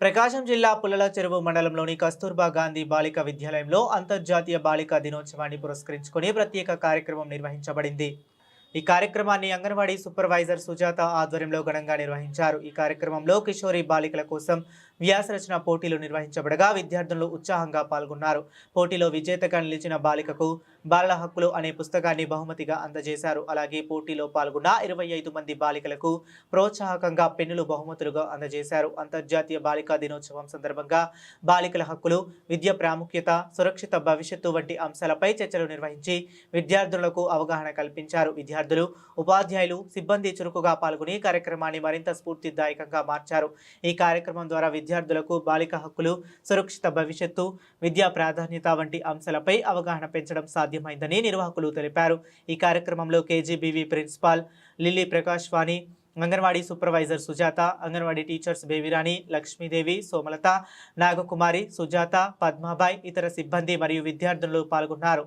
ప్రకాశం జిల్లా పుల్లల చెరువు మండలంలోని కస్తూర్బా గాంధీ బాలిక విద్యాలయంలో అంతర్జాతీయ బాలికా దినోత్సవాన్ని పురస్కరించుకుని ప్రత్యేక కార్యక్రమం నిర్వహించబడింది. ఈ కార్యక్రమాన్ని అంగన్వాడీ సూపర్వైజర్ సుజాత ఆధ్వర్యంలో ఘనంగా నిర్వహించారు. ఈ కార్యక్రమంలో కిషోరి బాలికల కోసం వ్యాసరచన పోటీలు నిర్వహించబడగా విద్యార్థులు ఉత్సాహంగా పాల్గొన్నారు. పోటీలో విజేతగా నిలిచిన బాలికకు బాలల హక్కులు అనే పుస్తకాన్ని బహుమతిగా అందజేశారు. అలాగే పోటీలో పాల్గొన్న ఇరవై ఐదు మంది బాలికలకు ప్రోత్సాహకంగా పెన్నులు బహుమతులుగా అందజేశారు. అంతర్జాతీయ బాలికా దినోత్సవం సందర్భంగా బాలికల హక్కులు విద్య ప్రాముఖ్యత సురక్షిత భవిష్యత్తు వంటి అంశాలపై చర్చలు నిర్వహించి విద్యార్థులకు అవగాహన కల్పించారు. విద్యార్థులు ఉపాధ్యాయులు సిబ్బంది చురుకుగా పాల్గొని కార్యక్రమాన్ని మరింత స్ఫూర్తిదాయకంగా మార్చారు. ఈ కార్యక్రమం ద్వారా విద్యార్థులకు బాలిక హక్కులు సురక్షిత భవిష్యత్తు విద్యా ప్రాధాన్యత వంటి అంశాలపై అవగాహన పెంచడం సాధ్యమైందని నిర్వాహకులు తెలిపారు. ఈ కార్యక్రమంలో KGBV principal Lilly Prakash Vani anganwadi supervisor Sujatha anganwadi teachers Bevirani Lakshmidevi Somalatha Nagakumari Sujatha Padmabai ఇతర సిబ్బంది మరియు విద్యార్థులు పాల్గొన్నారు.